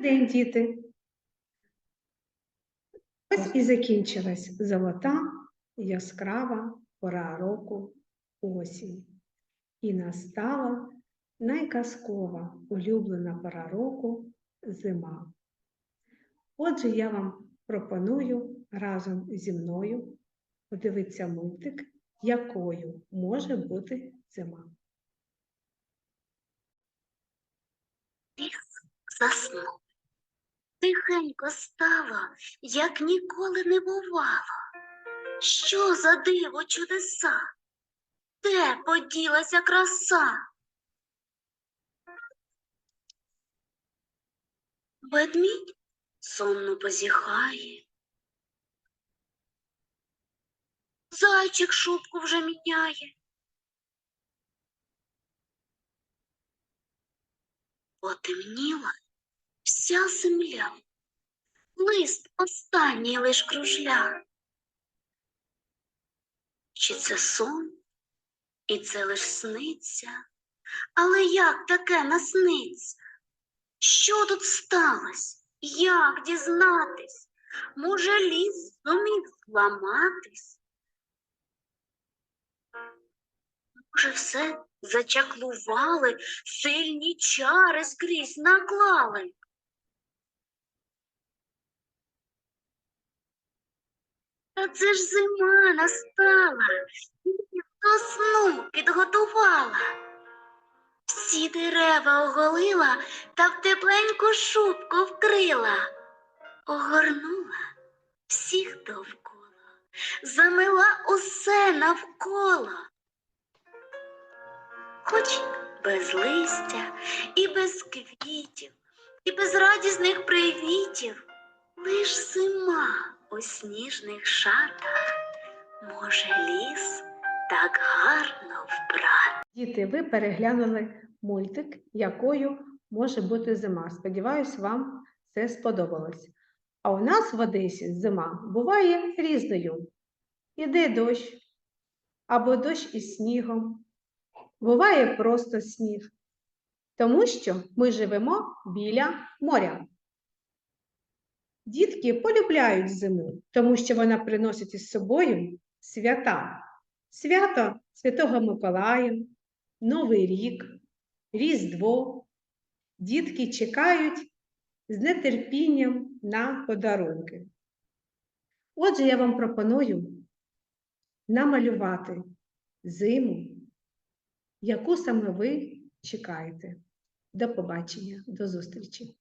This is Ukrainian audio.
День, діти. Ось і закінчилась золота, яскрава пора року осінь. І настала найказкова улюблена пора року зима. Отже, я вам пропоную разом зі мною подивитися мультик, якою може бути зима. заснув. Тихенько стало, як ніколи не бувало. Що за диво чудеса? Де поділася краса? Ведмідь сонно позіхає. Зайчик шубку вже міняє. Потемніла вся земля, лист останній лиш кружля. Чи це сон, і це лиш сниться, але як таке насниться? Що тут сталося? Як дізнатись? Може, ліс зумів зламатись? Може, все зачаклували, сильні чари скрізь наклали. Це ж зима настала, до сну підготувала. Всі дерева оголила та в тепленьку шубку вкрила, огорнула всіх довкола, замила усе навколо. Хоч без листя і без квітів, і без радісних привітів, лиш зима у сніжних шатах може ліс так гарно вбрати. Діти, ви переглянули мультик, якою може бути зима. Сподіваюсь, вам це сподобалось. А у нас в Одесі зима буває різною. Іде дощ, або дощ із снігом, буває просто сніг, тому що ми живемо біля моря. Дітки полюбляють зиму, тому що вона приносить із собою свята. Свято Святого Миколая, Новий рік, Різдво. Дітки чекають з нетерпінням на подарунки. Отже, я вам пропоную намалювати зиму, яку саме ви чекаєте. До побачення, до зустрічі!